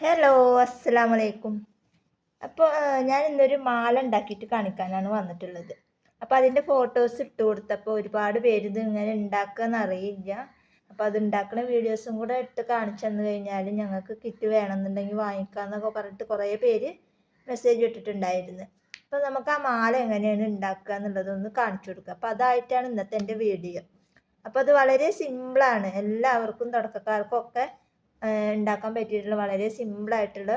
Hello അസ്സാം വലൈക്കും അപ്പോൾ ഞാൻ ഇന്നൊരു മാല ഉണ്ടാക്കിയിട്ട് കാണിക്കാനാണ് വന്നിട്ടുള്ളത്. അപ്പോൾ അതിന്റെ ഫോട്ടോസ് ഇട്ട് കൊടുത്തപ്പോൾ ഒരുപാട് പേര് ഇത് ഇങ്ങനെ ഉണ്ടാക്കുകയെന്ന് അറിയില്ല അപ്പോൾ അത് ഉണ്ടാക്കുന്ന വീഡിയോസും കൂടെ ഇട്ട് കാണിച്ചു തന്നു കഴിഞ്ഞാൽ ഞങ്ങൾക്ക് കിറ്റ് വേണമെന്നുണ്ടെങ്കിൽ വാങ്ങിക്കാമെന്നൊക്കെ പറഞ്ഞിട്ട് കുറേ പേര് മെസ്സേജ് ഇട്ടിട്ടുണ്ടായിരുന്നു. അപ്പോൾ നമുക്ക് ആ മാല എങ്ങനെയാണ് ഉണ്ടാക്കുക എന്നുള്ളതൊന്ന് കാണിച്ചു കൊടുക്കുക അപ്പോൾ അതായിട്ടാണ് ഇന്നത്തെ എന്റെ വീഡിയോ അപ്പോൾ അത് വളരെ സിമ്പിളാണ് എല്ലാവർക്കും തുടക്കക്കാർക്കൊക്കെ ഉണ്ടാക്കാൻ പറ്റിയിട്ടുള്ള വളരെ സിമ്പിളായിട്ടുള്ള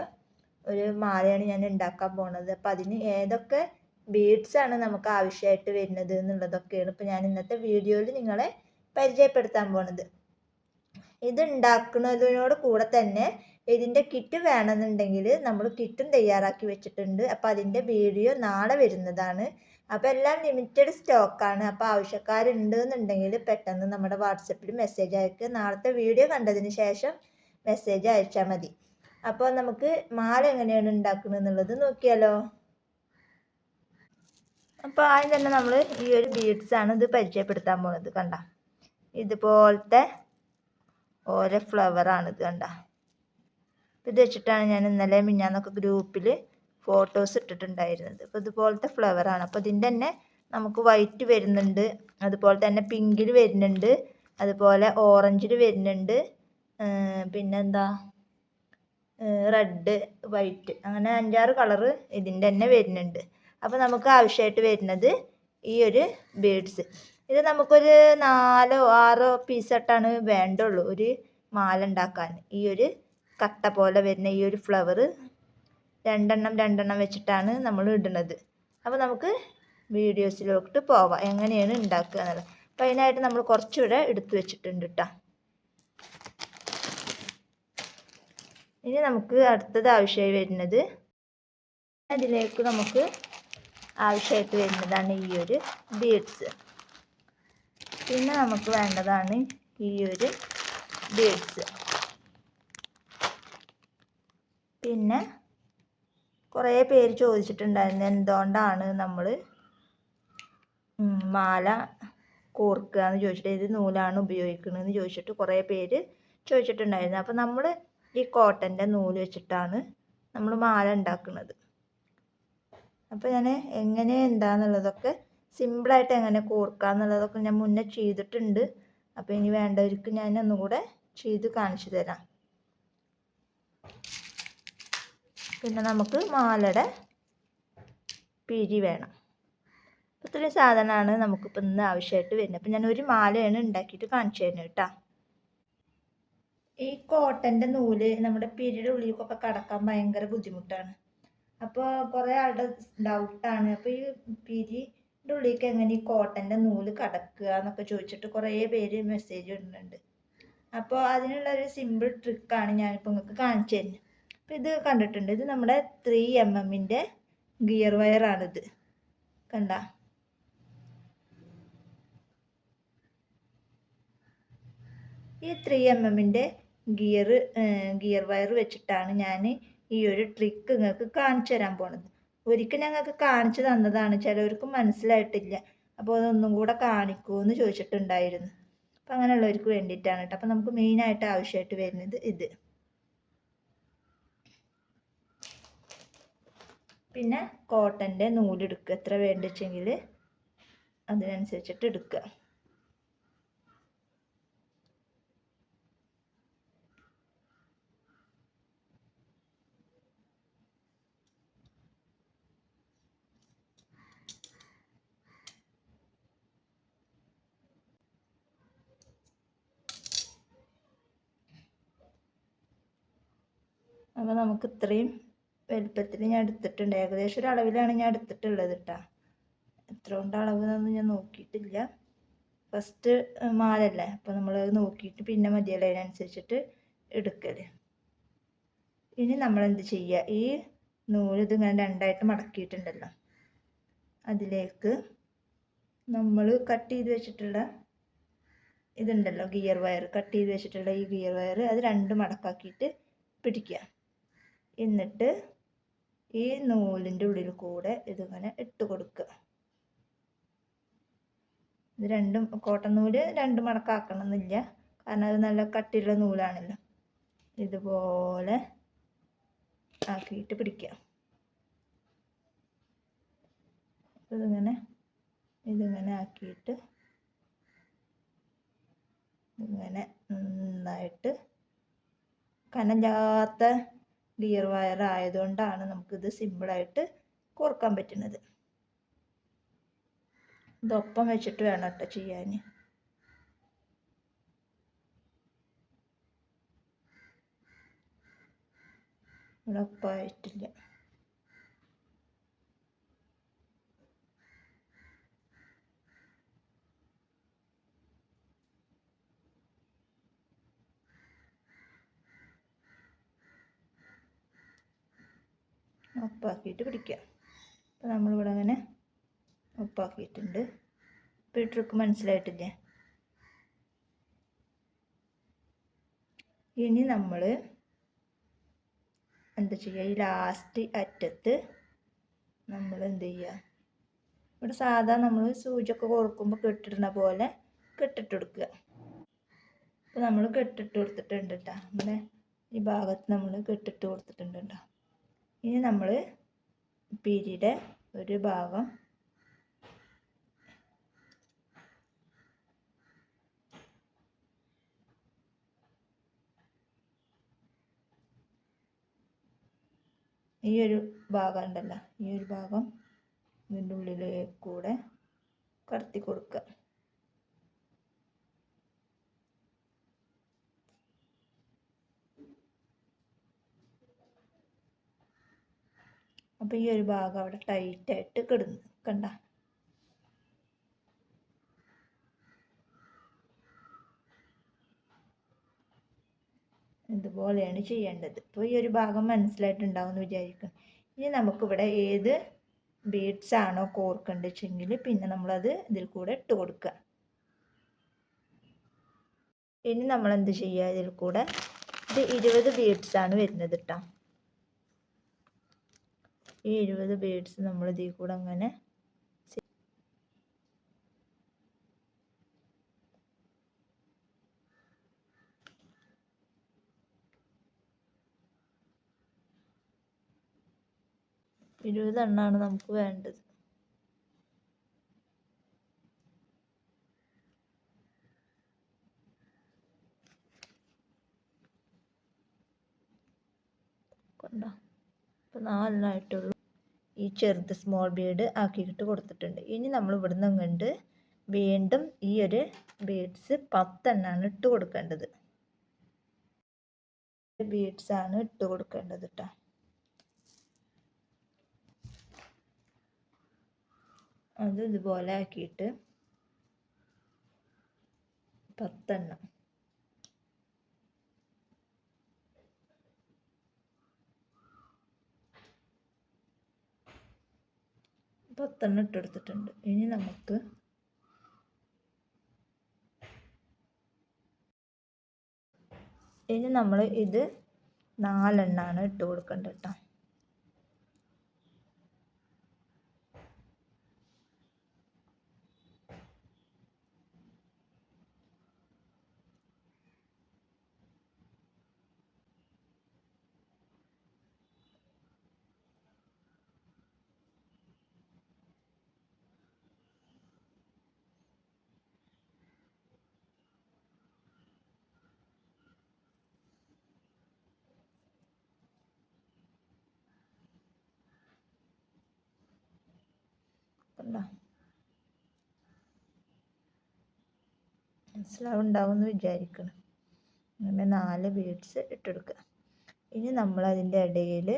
ഒരു മാലയാണ് ഞാൻ ഉണ്ടാക്കാൻ പോണത്. അപ്പം അതിന് ഏതൊക്കെ ബീഡ്സ് ആണ് നമുക്ക് ആവശ്യമായിട്ട് വരുന്നത് എന്നുള്ളതൊക്കെയാണ് ഇപ്പം ഞാൻ ഇന്നത്തെ വീഡിയോയിൽ നിങ്ങളെ പരിചയപ്പെടുത്താൻ പോണത്. ഇത് ഉണ്ടാക്കുന്നതിനോട് കൂടെ തന്നെ ഇതിന്റെ കിറ്റ് വേണമെന്നുണ്ടെങ്കിൽ നമ്മൾ കിറ്റും തയ്യാറാക്കി വെച്ചിട്ടുണ്ട്. അപ്പോൾ അതിന്റെ വീഡിയോ നാളെ വരുന്നതാണ്. അപ്പോൾ എല്ലാം ലിമിറ്റഡ് സ്റ്റോക്കാണ് അപ്പോൾ ആവശ്യക്കാരുണ്ട് എന്നുണ്ടെങ്കിൽ പെട്ടെന്ന് നമ്മുടെ വാട്സപ്പിൽ മെസ്സേജ് അയക്കുക നാളത്തെ വീഡിയോ കണ്ടതിന് ശേഷം മെസ്സേജ് അയച്ചാൽ മതി. അപ്പോൾ നമുക്ക് മാല എങ്ങനെയാണ് ഉണ്ടാക്കുന്നത് എന്നുള്ളത് നോക്കിയാലോ. അപ്പോൾ ആദ്യം തന്നെ നമ്മൾ ഈ ഒരു ബീഡ്സ് ആണ് ഇത് പരിചയപ്പെടുത്താൻ പോകുന്നത് കണ്ട. ഇതുപോലത്തെ ഓരോ ഫ്ലവറാണിത് കണ്ട. ഇത് വെച്ചിട്ടാണ് ഞാൻ ഇന്നലെ മിഞ്ഞാന്നൊക്കെ ഗ്രൂപ്പിൽ ഫോട്ടോസ് ഇട്ടിട്ടുണ്ടായിരുന്നത്. അപ്പോൾ ഇതുപോലത്തെ ഫ്ലവറാണ് അപ്പോൾ ഇതിന്റെ തന്നെ നമുക്ക് വൈറ്റ് വരുന്നുണ്ട് അതുപോലെ തന്നെ പിങ്കിൽ വരുന്നുണ്ട് അതുപോലെ ഓറഞ്ചിൽ വരുന്നുണ്ട് പിന്നെന്താ? റെഡ് വൈറ്റ് അങ്ങനെ അഞ്ചാറ് കളറ് ഇതിന്റെ തന്നെ വരുന്നുണ്ട്. അപ്പോൾ നമുക്ക് ആവശ്യമായിട്ട് വരുന്നത് ഈ ഒരു ബീഡ്സ്. ഇത് നമുക്കൊരു നാലോ ആറോ പീസായിട്ടാണ് വേണ്ടുള്ളൂ ഒരു മാല ഉണ്ടാക്കാൻ. ഈ ഒരു കട്ട പോലെ വരുന്ന ഈ ഒരു ഫ്ലവർ രണ്ടെണ്ണം രണ്ടെണ്ണം വെച്ചിട്ടാണ് നമ്മൾ ഇടുന്നത്. അപ്പോൾ നമുക്ക് വീഡിയോസിലോട്ട് പോവാം. എങ്ങനെയാണ് ഉണ്ടാക്കുക എന്നുള്ളത്. അപ്പോൾ അതിനായിട്ട് നമ്മൾ കുറച്ചുകൂടെ എടുത്തു വെച്ചിട്ടുണ്ട് കേട്ടോ ഇനി നമുക്ക് അടുത്തത് ആവശ്യമായി വരുന്നത് അതിലേക്ക് നമുക്ക് ആവശ്യമായിട്ട് വരുന്നതാണ് ഈ ഒരു ബീഡ്സ് പിന്നെ നമുക്ക് വേണ്ടതാണ് ഈ ഒരു ബീഡ്സ് പിന്നെ കുറേ പേര് ചോദിച്ചിട്ടുണ്ടായിരുന്നു എന്തുകൊണ്ടാണ് നമ്മൾ മാല കോർക്കുക എന്ന് ചോദിച്ചിട്ട് ഏത് നൂലാണ് ഉപയോഗിക്കുന്നതെന്ന് ചോദിച്ചിട്ട് കുറേ പേര് ചോദിച്ചിട്ടുണ്ടായിരുന്നു. അപ്പോൾ നമ്മൾ ഈ കോട്ടന്റെ നൂൽ വെച്ചിട്ടാണ് നമ്മൾ മാല ഉണ്ടാക്കുന്നത്. അപ്പോൾ ഞാൻ എങ്ങനെ എന്താണെന്നുള്ളതൊക്കെ സിമ്പിളായിട്ട് എങ്ങനെ കോർക്കാന്നുള്ളതൊക്കെ ഞാൻ മുന്നേ ചെയ്തിട്ടുണ്ട്. അപ്പോൾ ഇനി വേണ്ടവർക്ക് ഞാൻ ഒന്നുകൂടെ ചെയ്ത് കാണിച്ചു തരാം. പിന്നെ നമുക്ക് മാലയുടെ പിരി വേണം. ഇത്രയും സാധനമാണ് നമുക്കിപ്പോൾ ഇന്ന് ആവശ്യമായിട്ട് വരുന്നത്. അപ്പോൾ ഞാൻ ഒരു മാലയാണ് ഉണ്ടാക്കിയിട്ട് കാണിച്ചു തരുന്നത് കേട്ടോ. ഈ കോട്ടന്റെ നൂൽ നമ്മുടെ പിരിയുടെ ഉള്ളിലേക്കൊക്കെ കടക്കാൻ ഭയങ്കര ബുദ്ധിമുട്ടാണ്. അപ്പോൾ കുറേ ആളുടെ ഡൗട്ടാണ് അപ്പോൾ ഈ പിരിയുടെ ഉള്ളിലേക്ക് എങ്ങനെ ഈ കോട്ടന്റെ നൂൽ കടക്കുക എന്നൊക്കെ ചോദിച്ചിട്ട് കുറേ പേര് മെസ്സേജ് ഇടുന്നുണ്ട്. അപ്പോൾ അതിനുള്ള ഒരു സിമ്പിൾ ട്രിക്കാണ് ഞാനിപ്പോൾ നിങ്ങൾക്ക് കാണിച്ചു തരുന്നത് അപ്പോൾ ഇത് കണ്ടിട്ടുണ്ട്. ഇത് നമ്മുടെ ത്രീ എം എമ്മിന്റെ ഗിയർ വയറാണിത് കണ്ട? ഈ ത്രീ എം എമ്മിന്റെ ഗിയർ ഗിയർ വയർ വെച്ചിട്ടാണ് ഞാൻ ഈ ഒരു ട്രിക്ക് നിങ്ങൾക്ക് കാണിച്ചു തരാൻ പോണത്. ഒരിക്കൽ ഞങ്ങൾക്ക് കാണിച്ചു തന്നതാണ് ചിലവർക്ക് മനസ്സിലായിട്ടില്ല. അപ്പോൾ അതൊന്നും കൂടെ കാണിക്കുമെന്ന് ചോദിച്ചിട്ടുണ്ടായിരുന്നു. അപ്പം അങ്ങനെയുള്ളവർക്ക് വേണ്ടിയിട്ടാണ് കേട്ടോ. അപ്പം നമുക്ക് മെയിനായിട്ട് ആവശ്യമായിട്ട് വരുന്നത് ഇത്. പിന്നെ കോട്ടന്റെ നൂലെടുക്കുക എത്ര വേണ്ടിച്ചെങ്കിൽ അതിനനുസരിച്ചിട്ട് എടുക്കുക. അപ്പോൾ നമുക്ക് ഇത്രയും വലുപ്പത്തിൽ ഞാൻ എടുത്തിട്ടുണ്ട്. ഏകദേശം ഒരു അളവിലാണ് ഞാൻ എടുത്തിട്ടുള്ളത് കേട്ടോ എത്ര കൊണ്ട് അളവ് ഞാൻ നോക്കിയിട്ടില്ല. ഫസ്റ്റ് മാലല്ലേ. അപ്പോൾ നമ്മൾ നോക്കിയിട്ട് പിന്നെ മതിയല്ലോ അതിനനുസരിച്ചിട്ട് എടുക്കൽ ഇനി നമ്മൾ എന്ത് ചെയ്യുക ഈ നൂൽ ഇതിങ്ങനെ രണ്ടായിട്ട് മടക്കിയിട്ടുണ്ടല്ലോ. അതിലേക്ക് നമ്മൾ കട്ട് ചെയ്ത് വെച്ചിട്ടുള്ള ഇതുണ്ടല്ലോ ഗിയർ വയർ കട്ട് ചെയ്ത് വെച്ചിട്ടുള്ള ഈ ഗിയർ വയർ അത് രണ്ട് മടക്കാക്കിയിട്ട് പിടിക്കുക എന്നിട്ട് ഈ നൂലിന്റെ ഉള്ളിൽ കൂടെ ഇതിങ്ങനെ ഇട്ട് കൊടുക്കുക. ഇത് രണ്ടും കോട്ടൺ നൂൽ രണ്ട് മടക്കാക്കണം എന്നില്ല കാരണം അത് നല്ല കട്ടിയുള്ള നൂലാണല്ലോ. ഇതുപോലെ ആക്കിയിട്ട് പിടിക്കുക. ഇതിങ്ങനെ ഇതിങ്ങനെ ആക്കിയിട്ട് ഇങ്ങനെ നന്നായിട്ട് കനല്ലാത്ത ഗിയർ വയർ ആയതുകൊണ്ടാണ് നമുക്കിത് സിമ്പിളായിട്ട് കോർക്കാൻ പറ്റുന്നത്. ഇതൊപ്പം വെച്ചിട്ട് വേണം കേട്ടോ ചെയ്യാൻ. ഇവിടെ ഉപ്പാക്കിയിട്ട് പിടിക്കുക. അപ്പോൾ നമ്മളിവിടെ അങ്ങനെ ഉപ്പാക്കിയിട്ടുണ്ട്. ഇപ്പോൾ ഈ ട്രിക്ക് മനസ്സിലായിട്ടില്ലേ? ഇനി നമ്മൾ എന്താ ചെയ്യുക? ഈ ലാസ്റ്റ് അറ്റത്ത് നമ്മൾ എന്ത് ചെയ്യുക? ഇവിടെ സാധാ നമ്മൾ സൂചിയൊക്കെ കോർക്കുമ്പോൾ കെട്ടിടുന്ന പോലെ കെട്ടിട്ട് കൊടുക്കുക അപ്പോൾ നമ്മൾ കെട്ടിട്ട് കൊടുത്തിട്ടുണ്ട് കേട്ടോ നമ്മുടെ ഈ ഭാഗത്ത് നമ്മൾ കെട്ടിട്ട് കൊടുത്തിട്ടുണ്ട് കേട്ടോ ഇനി നമ്മൾ പിരിയുടെ ഒരു ഭാഗം ഈ ഒരു ഭാഗം ഉണ്ടല്ലോ ഈ ഒരു ഭാഗം ഇതിന്റെ ഉള്ളിലേക്ക് കൂടെ കടത്തി കൊടുക്കുക. അപ്പോൾ ഈ ഒരു ഭാഗം അവിടെ ടൈറ്റായിട്ട് കിടന്നു. കണ്ട? ഇതുപോലെയാണ് ചെയ്യേണ്ടത്. ഇപ്പോൾ ഈ ഒരു ഭാഗം മനസ്സിലായിട്ടുണ്ടാവും എന്ന് വിചാരിക്കുന്നു. ഇനി നമുക്കിവിടെ ഏത് ബീഡ്സ് ആണോ കോർക്കേണ്ടത് വെച്ചെങ്കിൽ പിന്നെ നമ്മളത് ഇതിൽ കൂടെ ഇട്ട് കൊടുക്കുക. ഇനി നമ്മൾ എന്ത് ചെയ്യുക? ഇതിൽ കൂടെ ഇത് ഇരുപത് ബീഡ്സ് ആണ് വരുന്നത് കേട്ടോ ഈ എഴുപത് ബേഡ്സ് നമ്മൾ ഇതിൽ കൂടെ അങ്ങനെ ഇരുപതെണ്ണമാണ് നമുക്ക് വേണ്ടത്. കൊണ്ടോ. ഇപ്പം നാലെണ്ണമായിട്ടുള്ളൂ ഈ ചെറുത് സ്മോൾ ബീഡ് ആക്കിയിട്ട് കൊടുത്തിട്ടുണ്ട്. ഇനി നമ്മൾ ഇവിടുന്ന് കണ്ട് വീണ്ടും ഈ ഒരു ബീഡ്സ് പത്തെണ്ണാണ് ഇട്ട് കൊടുക്കേണ്ടത്. ബീഡ്സ് ആണ് ഇട്ട് കൊടുക്കേണ്ടത് കേട്ടോ അത് ഇതുപോലെ ആക്കിയിട്ട് പത്തെണ്ണം. പത്തെണ്ണം ഇട്ടെടുത്തിട്ടുണ്ട്. ഇനി നമുക്ക് ഇനി നമ്മൾ ഇത് നാലെണ്ണമാണ് ഇട്ട് കൊടുക്കേണ്ടത് കേട്ടോ കണ്ടോ മനസ്സിലാവുണ്ടാവും എന്ന് വിചാരിക്കണം. അങ്ങനെ നാല് ബീഡ്സ് ഇട്ടെടുക്കുക ഇനി നമ്മൾ അതിന്റെ ഇടയിൽ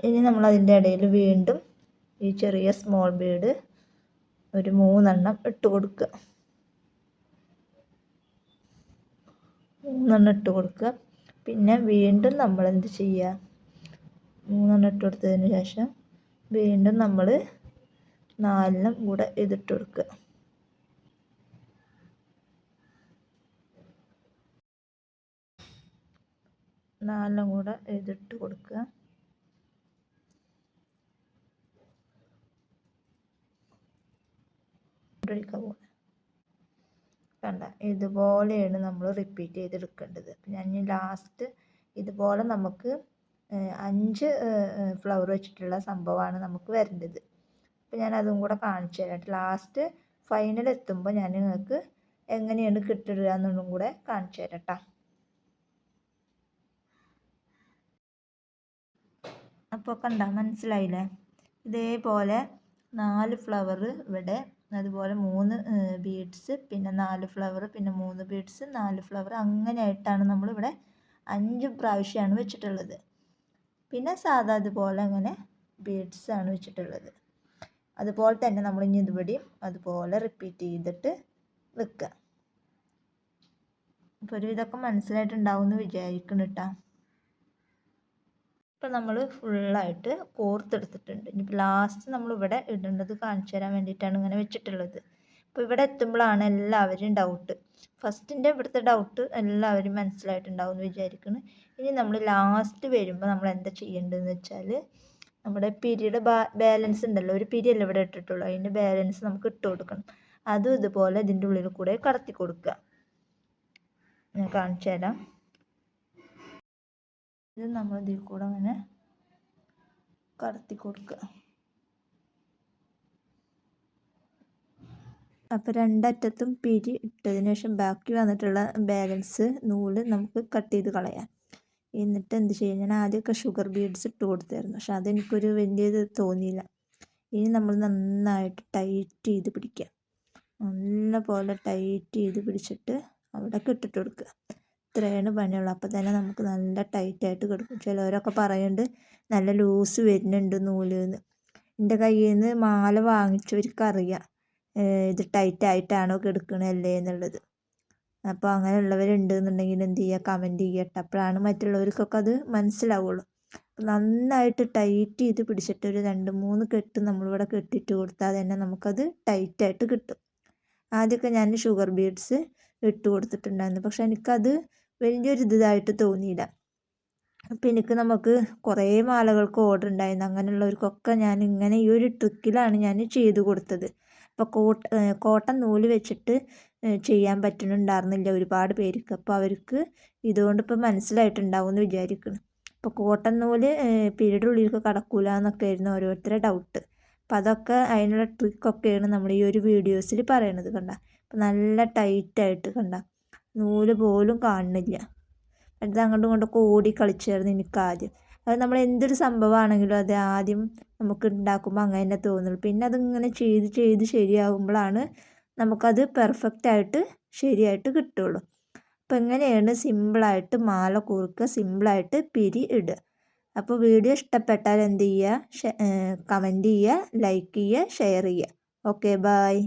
ഇനി നമ്മൾ അതിന്റെ ഇടയിൽ വീണ്ടും ഈ ചെറിയ സ്മോൾ ബീഡ് ഒരു മൂന്നെണ്ണം ഇട്ട് കൊടുക്കുക മൂന്നെണ്ണം ഇട്ട് കൊടുക്കുക പിന്നെ വീണ്ടും നമ്മൾ എന്ത് ചെയ്യുക മൂന്നെണ്ണം ഇട്ട് കൊടുത്തതിന് ശേഷം വീണ്ടും നമ്മൾ നാലിനും കൂടെ ഇതിട്ട് കൊടുക്കുക. നാലിനും കൂടെ ഇതിട്ട് കൊടുക്കുക. കണ്ട ഇതുപോലെയാണ് നമ്മൾ റിപ്പീറ്റ് ചെയ്തെടുക്കേണ്ടത്. ഞാൻ ലാസ്റ്റ് ഇതുപോലെ നമുക്ക് അഞ്ച് ഫ്ലവർ വെച്ചിട്ടുള്ള സംഭവമാണ് നമുക്ക് വരേണ്ടത്. അപ്പോൾ ഞാൻ അതും കൂടെ കാണിച്ചു തരാം ലാസ്റ്റ് ഫൈനൽ എത്തുമ്പോൾ ഞാൻ നിങ്ങൾക്ക് എങ്ങനെയാണ് കിട്ടിടുക എന്നുള്ളതും കൂടെ കാണിച്ചു തരാം കേട്ടോ. അപ്പോൾ കണ്ട മനസ്സിലായില്ലേ? ഇതേപോലെ നാല് ഫ്ലവർ ഇവിടെ അതുപോലെ മൂന്ന് ബീഡ്സ് പിന്നെ നാല് ഫ്ലവർ പിന്നെ മൂന്ന് ബീഡ്സ് നാല് ഫ്ലവർ അങ്ങനെയായിട്ടാണ് നമ്മളിവിടെ അഞ്ച് പ്രാവശ്യമാണ് വെച്ചിട്ടുള്ളത്. പിന്നെ സാധാ ഇതുപോലെ അങ്ങനെ ബീഡ്സ് ആണ് വെച്ചിട്ടുള്ളത്. അതുപോലെ തന്നെ നമ്മൾ ഇനി ഇതുപടിയും അതുപോലെ റിപ്പീറ്റ് ചെയ്തിട്ട് വെക്കുക. അപ്പോൾ ഒരു ഇതൊക്കെ മനസ്സിലായിട്ടുണ്ടാവും എന്ന് വിചാരിക്കണം കേട്ടോ. ഇപ്പം നമ്മൾ ഫുള്ളായിട്ട് കോർത്തെടുത്തിട്ടുണ്ട് ഇനിയിപ്പോൾ ലാസ്റ്റ് നമ്മൾ ഇവിടെ ഇടേണ്ടത് കാണിച്ചു തരാൻ വേണ്ടിയിട്ടാണ് ഇങ്ങനെ വെച്ചിട്ടുള്ളത്. അപ്പോൾ ഇവിടെ എത്തുമ്പോഴാണ് എല്ലാവരും ഡൗട്ട് ഫസ്റ്റിന്റെ ഇവിടുത്തെ ഡൗട്ട് എല്ലാവരും മനസ്സിലായിട്ടുണ്ടാവും എന്ന് വിചാരിക്കുന്നു. ഇനി നമ്മൾ ലാസ്റ്റ് വരുമ്പോൾ നമ്മൾ എന്താ ചെയ്യേണ്ടതെന്ന് വെച്ചാൽ നമ്മുടെ പിരിയുടെ ബാലൻസ് ഉണ്ടല്ലോ. ഒരു പിരിയല്ല ഇവിടെ ഇട്ടിട്ടുള്ളൂ. അതിന്റെ ബാലൻസ് നമുക്ക് ഇട്ട് കൊടുക്കണം. അതും ഇതുപോലെ ഇതിന്റെ ഉള്ളിൽ കൂടെ കടത്തി കൊടുക്കുക. ഞാൻ കാണിച്ചു തരാം. ഇത് നമ്മൾ ഇതിൽ കൂടെ അങ്ങനെ കടത്തി കൊടുക്കുക. അപ്പോൾ രണ്ടറ്റത്തും പിരി ഇട്ടതിന് ശേഷം ബാക്കി വന്നിട്ടുള്ള ബാലൻസ് നൂൽ നമുക്ക് കട്ട് ചെയ്ത് കളയാം. എന്നിട്ട് എന്ത് ചെയ്യും? ഞാൻ ആദ്യമൊക്കെ ഷുഗർ ബീഡ്സ് ഇട്ട് കൊടുത്തായിരുന്നു. പക്ഷെ അതെനിക്കൊരു വലിയത് തോന്നിയില്ല. ഇനി നമ്മൾ നന്നായിട്ട് ടൈറ്റ് ചെയ്ത് പിടിക്കുക. നല്ല പോലെ ടൈറ്റ് ചെയ്ത് പിടിച്ചിട്ട് അവിടെ ഇട്ടിട്ട് കൊടുക്കുക. ഇത്രയാണ് പണിയുള്ളൂ. അപ്പോൾ തന്നെ നമുക്ക് നല്ല ടൈറ്റായിട്ട് കിടക്കും. ചിലവരൊക്കെ പറയുന്നുണ്ട് നല്ല ലൂസ് വരുന്നുണ്ട് നൂൽ എന്ന് എന്റെ കയ്യിൽ നിന്ന് മാല വാങ്ങിച്ചവർക്കറിയാം. ഇത് ടൈറ്റായിട്ടാണോ കിടക്കണല്ലേ എന്നുള്ളത്. അപ്പോൾ അങ്ങനെയുള്ളവരുണ്ട് എന്നുണ്ടെങ്കിൽ എന്ത് ചെയ്യുക? കമന്റ് ചെയ്യട്ടെ അപ്പോഴാണ് മറ്റുള്ളവർക്കൊക്കെ അത് മനസ്സിലാവുള്ളൂ. നന്നായിട്ട് ടൈറ്റ് ചെയ്ത് പിടിച്ചിട്ട് ഒരു രണ്ട് മൂന്ന് കെട്ട് നമ്മളിവിടെ കെട്ടിട്ട് കൊടുത്താൽ തന്നെ നമുക്കത് ടൈറ്റായിട്ട് കിട്ടും. ആദ്യമൊക്കെ ഞാൻ ഷുഗർ ബീഡ്സ് ഇട്ട് കൊടുത്തിട്ടുണ്ടായിരുന്നു. പക്ഷെ എനിക്കത് വലിയൊരു ഇതായിട്ട് തോന്നിയില്ല. അപ്പം എനിക്ക് നമുക്ക് കുറേ മാലകൾക്ക് ഓർഡർ ഉണ്ടായിരുന്നു. അങ്ങനെയുള്ളവർക്കൊക്കെ ഞാൻ ഇങ്ങനെ ഈ ഒരു ട്രിക്കിലാണ് ഞാൻ ചെയ്തു കൊടുത്തത്. അപ്പോൾ കോട്ട കോട്ടൺ നൂൽ വെച്ചിട്ട് ചെയ്യാൻ പറ്റുന്നുണ്ടായിരുന്നില്ല ഒരുപാട് പേർക്ക്. അപ്പോൾ അവർക്ക് ഇതുകൊണ്ട് ഇപ്പോൾ മനസ്സിലായിട്ടുണ്ടാവും എന്ന് വിചാരിക്കുന്നു. ഇപ്പോൾ കോട്ടൺ നൂൽ പീരീഡ് ഉള്ളിലേക്ക് കടക്കൂല എന്നൊക്കെ ആയിരുന്നു ഓരോരുത്തരുടെ ഡൗട്ട് അപ്പോൾ അതൊക്കെ അതിനുള്ള ട്രിക്കൊക്കെയാണ് നമ്മൾ ഈ ഒരു വീഡിയോസിൽ പറയണത് കണ്ട. അപ്പോൾ നല്ല ടൈറ്റായിട്ട് കണ്ട. നൂൽ പോലും കാണുന്നില്ല. അടുത്ത് അങ്ങോട്ടും ഇങ്ങോട്ടൊക്കെ ഓടി കളിച്ചായിരുന്നു എനിക്ക് ആദ്യം. അത് നമ്മൾ എന്തൊരു സംഭവമാണെങ്കിലും അത് ആദ്യം നമുക്ക് ഉണ്ടാക്കുമ്പോൾ അങ്ങനെ തന്നെ തോന്നുള്ളൂ. പിന്നെ അതിങ്ങനെ ചെയ്ത് ചെയ്ത് ശരിയാകുമ്പോഴാണ് നമുക്കത് പെർഫെക്റ്റ് ആയിട്ട് ശരിയായിട്ട് കിട്ടുള്ളൂ. അപ്പോൾ എങ്ങനെയാണ് സിമ്പിളായിട്ട് മാല കുറുക്കുക സിമ്പിളായിട്ട് പിരി ഇടുക. അപ്പോൾ വീഡിയോ ഇഷ്ടപ്പെട്ടാൽ എന്ത് ചെയ്യുക? കമന്റ് ചെയ്യുക ലൈക്ക് ചെയ്യുക ഷെയർ ചെയ്യുക. Okay bye